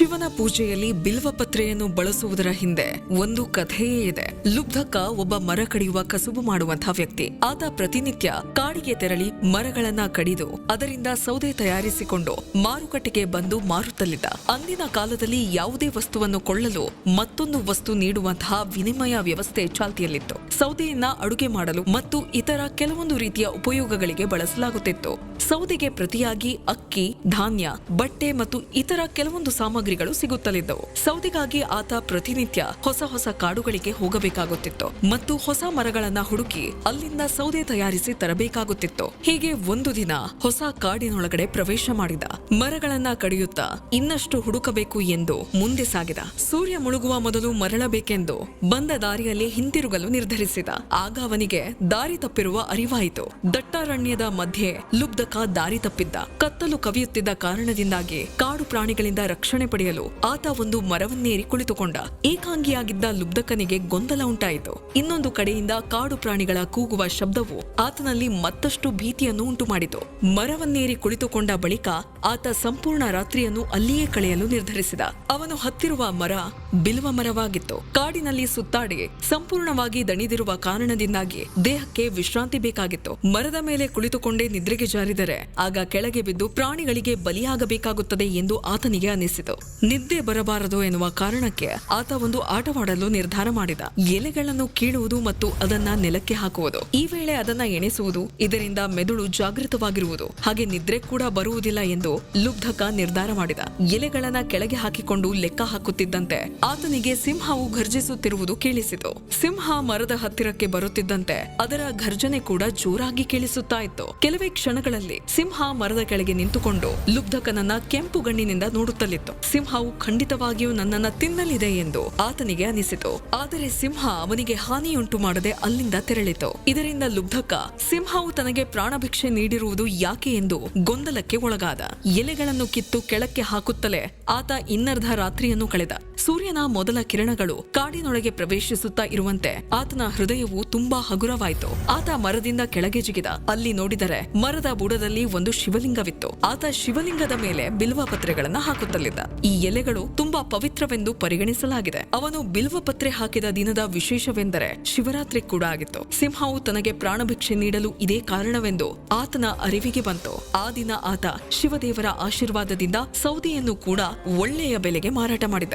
ಶಿವನ ಪೂಜೆಯಲ್ಲಿ ಬಿಲ್ವಪತ್ರೆಯನ್ನು ಬಳಸುವುದರ ಹಿಂದೆ ಒಂದು ಕಥೆಯೇ ಇದೆ. ಲುಬ್ಧಕ ಒಬ್ಬ ಮರ ಕಡಿಯುವ ಕಸುಬು ಮಾಡುವಂತಹ ವ್ಯಕ್ತಿ. ಆತ ಪ್ರತಿನಿತ್ಯ ಕಾಡಿಗೆ ತೆರಳಿ ಮರಗಳನ್ನ ಕಡಿದು ಅದರಿಂದ ಸೌದೆ ತಯಾರಿಸಿಕೊಂಡು ಮಾರುಕಟ್ಟೆಗೆ ಬಂದು ಮಾರುತ್ತಲಿದ್ದ. ಅಂದಿನ ಕಾಲದಲ್ಲಿ ಯಾವುದೇ ವಸ್ತುವನ್ನು ಕೊಳ್ಳಲು ಮತ್ತೊಂದು ವಸ್ತು ನೀಡುವಂತಹ ವಿನಿಮಯ ವ್ಯವಸ್ಥೆ ಚಾಲ್ತಿಯಲ್ಲಿತ್ತು. ಸೌದೆಯನ್ನ ಅಡುಗೆ ಮಾಡಲು ಮತ್ತು ಇತರ ಕೆಲವೊಂದು ರೀತಿಯ ಉಪಯೋಗಗಳಿಗೆ ಬಳಸಲಾಗುತ್ತಿತ್ತು. ಸೌದೆಗೆ ಪ್ರತಿಯಾಗಿ ಅಕ್ಕಿ, ಧಾನ್ಯ, ಬಟ್ಟೆ ಮತ್ತು ಇತರ ಕೆಲವೊಂದು ಸಾಮಗ್ರಿಗಳು ಸಿಗುತ್ತಲಿದ್ದವು. ಸೌದಿಗಾಗಿ ಆತ ಪ್ರತಿನಿತ್ಯ ಹೊಸ ಹೊಸ ಕಾಡುಗಳಿಗೆ ಹೋಗಬೇಕಾಗುತ್ತಿತ್ತು ಮತ್ತು ಹೊಸ ಮರಗಳನ್ನ ಹುಡುಕಿ ಅಲ್ಲಿಂದ ಸೌದೆ ತಯಾರಿಸಿ ತರಬೇಕಾಗುತ್ತಿತ್ತು. ಹೀಗೆ ಒಂದು ದಿನ ಹೊಸ ಕಾಡಿನೊಳಗಡೆ ಪ್ರವೇಶ ಮಾಡಿದ. ಮರಗಳನ್ನ ಕಡಿಯುತ್ತಾ ಇನ್ನಷ್ಟು ಹುಡುಕಬೇಕು ಎಂದು ಮುಂದೆ ಸಾಗಿದ. ಸೂರ್ಯ ಮುಳುಗುವ ಮೊದಲು ಮರಳಬೇಕೆಂದು ಬಂದ ದಾರಿಯಲ್ಲಿ ಹಿಂತಿರುಗಲು ನಿರ್ಧರಿಸಿದ. ಆಗ ಅವನಿಗೆ ದಾರಿ ತಪ್ಪಿರುವ ಅರಿವಾಯಿತು. ದಟ್ಟಾರಣ್ಯದ ಮಧ್ಯೆ ಲುಬ್ಧಕ ದಾರಿ ತಪ್ಪಿದ್ದ. ಕತ್ತಲು ಕವಿಯುತ್ತಿದ್ದ ಕಾರಣದಿಂದಾಗಿ ಕಾಡು ಪ್ರಾಣಿಗಳಿಂದ ರಕ್ಷಣೆ ಪಡೆಯಲು ಆತ ಒಂದು ಮರವನ್ನೇರಿ ಕುಳಿತುಕೊಂಡ. ಏಕಾಂಗಿಯಾಗಿದ್ದ ಲುಬ್ಧಕನಿಗೆ ಗೊಂದಲ ಉಂಟಾಯಿತು. ಇನ್ನೊಂದು ಕಡೆಯಿಂದ ಕಾಡು ಪ್ರಾಣಿಗಳ ಕೂಗುವ ಶಬ್ದವು ಆತನಲ್ಲಿ ಮತ್ತಷ್ಟು ಭೀತಿಯನ್ನು ಉಂಟು ಮಾಡಿತು ಮರವನ್ನೇರಿ ಕುಳಿತುಕೊಂಡ ಬಳಿಕ ಆತ ಸಂಪೂರ್ಣ ರಾತ್ರಿಯನ್ನು ಅಲ್ಲಿಯೇ ಕಳೆಯಲು ನಿರ್ಧರಿಸಿದ. ಅವನು ಹತ್ತಿರುವ ಮರ ಬಿಲ್ವ ಮರವಾಗಿತ್ತು. ಕಾಡಿನಲ್ಲಿ ಸುತ್ತಾಡಿ ಸಂಪೂರ್ಣವಾಗಿ ದಣಿದಿರುವ ಕಾರಣದಿಂದಾಗಿ ದೇಹಕ್ಕೆ ವಿಶ್ರಾಂತಿ ಬೇಕಾಗಿತ್ತು. ಮರದ ಮೇಲೆ ಕುಳಿತುಕೊಂಡೇ ನಿದ್ರೆಗೆ ಜಾರಿದರೆ ಆಗ ಕೆಳಗೆ ಬಿದ್ದು ಪ್ರಾಣಿಗಳಿಗೆ ಬಲಿಯಾಗಬೇಕಾಗುತ್ತದೆ ಎಂದು ಆತನಿಗೆ ಅನಿಸಿತು ನಿದ್ದೆ ಬರಬಾರದು ಎನ್ನುವ ಕಾರಣಕ್ಕೆ ಆತ ಒಂದು ಆಟವಾಡಲು ನಿರ್ಧಾರ ಮಾಡಿದ. ಎಲೆಗಳನ್ನು ಕೀಳುವುದು ಮತ್ತು ಅದನ್ನ ನೆಲಕ್ಕೆ ಹಾಕುವುದು. ಈ ವೇಳೆ ಅದನ್ನ ಎಣಿಸುವುದು, ಇದರಿಂದ ಮೆದುಳು ಜಾಗೃತವಾಗಿರುವುದು. ಹಾಗೆ ನಿದ್ರೆ ಕೂಡ ಬರುವುದಿಲ್ಲ ಎಂದು ಲುಬ್ಧಕ ನಿರ್ಧಾರ ಮಾಡಿದ. ಎಲೆಗಳನ್ನ ಕೆಳಗೆ ಹಾಕಿಕೊಂಡು ಲೆಕ್ಕ ಹಾಕುತ್ತಿದ್ದಂತೆ ಆತನಿಗೆ ಸಿಂಹವು ಘರ್ಜಿಸುತ್ತಿರುವುದು ಕೇಳಿಸಿತು. ಸಿಂಹ ಮರದ ಹತ್ತಿರಕ್ಕೆ ಬರುತ್ತಿದ್ದಂತೆ ಅದರ ಘರ್ಜನೆ ಕೂಡ ಜೋರಾಗಿ ಕೇಳಿಸುತ್ತಾ ಇತ್ತು. ಕೆಲವೇ ಕ್ಷಣಗಳಲ್ಲಿ ಸಿಂಹ ಮರದ ಕೆಳಗೆ ನಿಂತುಕೊಂಡು ಲುಬ್ಧಕನನ್ನ ಕೆಂಪು ಗಣ್ಣಿನಿಂದ ನೋಡುತ್ತಲಿತ್ತು. ಸಿಂಹವು ಖಂಡಿತವಾಗಿಯೂ ನನ್ನನ್ನ ತಿನ್ನಲಿದೆ ಎಂದು ಆತನಿಗೆ ಅನಿಸಿತು. ಆದರೆ ಸಿಂಹ ಅವನಿಗೆ ಹಾನಿಯುಂಟು ಮಾಡದೆ ಅಲ್ಲಿಂದ ತೆರಳಿತು. ಇದರಿಂದ ಲುಬ್ಧಕ, ಸಿಂಹವು ತನಗೆ ಪ್ರಾಣಭಿಕ್ಷೆ ನೀಡಿರುವುದು ಯಾಕೆ ಎಂದು ಗೊಂದಲಕ್ಕೆ ಒಳಗಾದ. ಎಲೆಗಳನ್ನು ಕಿತ್ತು ಕೆಳಕ್ಕೆ ಹಾಕುತ್ತಲೇ ಆತ ಇನ್ನರ್ಧ ರಾತ್ರಿಯನ್ನು ಕಳೆದ. ಸೂರ್ಯನ ಮೊದಲ ಕಿರಣಗಳು ಕಾಡಿನೊಳಗೆ ಪ್ರವೇಶಿಸುತ್ತಾ ಇರುವಂತೆ ಆತನ ಹೃದಯವು ತುಂಬಾ ಹಗುರವಾಯಿತು. ಆತ ಮರದಿಂದ ಕೆಳಗೆ ಜಿಗಿದ. ಅಲ್ಲಿ ನೋಡಿದರೆ ಮರದ ಬುಡದಲ್ಲಿ ಒಂದು ಶಿವಲಿಂಗವಿತ್ತು. ಆತ ಶಿವಲಿಂಗದ ಮೇಲೆ ಬಿಲ್ವ ಪತ್ರೆಗಳನ್ನ ಹಾಕುತ್ತಲಿದ್ದ. ಈ ಎಲೆಗಳು ತುಂಬಾ ಪವಿತ್ರವೆಂದು ಪರಿಗಣಿಸಲಾಗಿದೆ. ಅವನು ಬಿಲ್ವ ಪತ್ರೆ ಹಾಕಿದ ದಿನದ ವಿಶೇಷವೆಂದರೆ ಶಿವರಾತ್ರಿ ಕೂಡ ಆಗಿತ್ತು. ಸಿಂಹವು ತನಗೆ ಪ್ರಾಣಭಿಕ್ಷೆ ನೀಡಲು ಇದೇ ಕಾರಣವೆಂದು ಆತನ ಅರಿವಿಗೆ ಬಂತು. ಆ ದಿನ ಆತ ಶಿವದೇವರ ಆಶೀರ್ವಾದದಿಂದ ಸೌದಿಯನ್ನು ಕೂಡ ಒಳ್ಳೆಯ ಬೆಲೆಗೆ ಮಾರಾಟ ಮಾಡಿದ.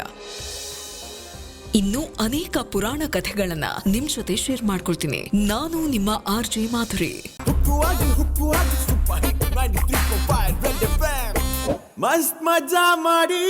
ಇನ್ನು ಅನೇಕ ಪುರಾಣ ಕಥೆಗಳನ್ನ ನಿಮ್ ಜೊತೆ ಶೇರ್ ಮಾಡ್ಕೊಳ್ತೀನಿ. ನಾನು ನಿಮ್ಮ R J Madhuri. ಮಸ್ತ್ ಮಜಾ ಮಾಡಿ